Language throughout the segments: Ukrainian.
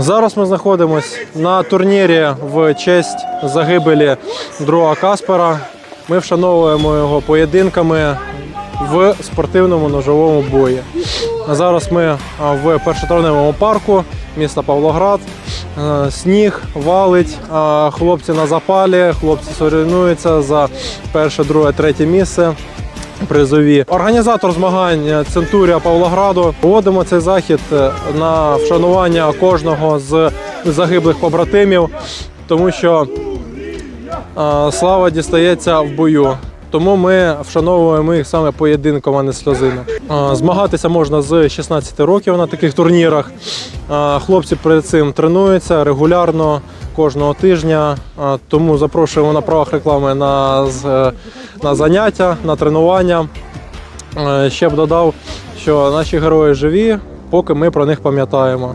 Зараз ми знаходимося на турнірі в честь загибелі друга Каспера. Ми вшановуємо його поєдинками в спортивному ножовому бої. Зараз ми в першотравневому парку міста Павлоград. Е, Сніг валить, хлопці на запалі, хлопці соревнуються за перше, друге, третє місце. Призові організатор змагань е, Центурія Павлограду. Проводимо цей захід е, на вшанування кожного з загиблих побратимів, тому що е, слава дістається в бою. Тому ми вшановуємо їх саме поєдинком, а не сльозину. Змагатися можна з 16 років на таких турнірах. Хлопці перед цим тренуються регулярно кожного тижня. Е, Тому запрошуємо на правах реклами на, е, на заняття, на тренування. Е, Ще б додав, що наші герої живі, поки ми про них пам'ятаємо.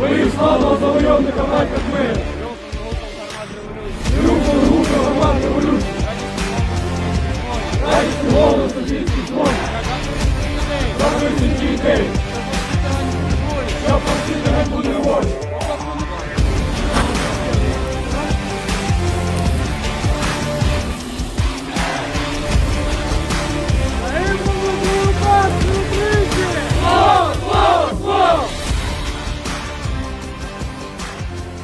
Ви слава завойовника, Записуйте дітей!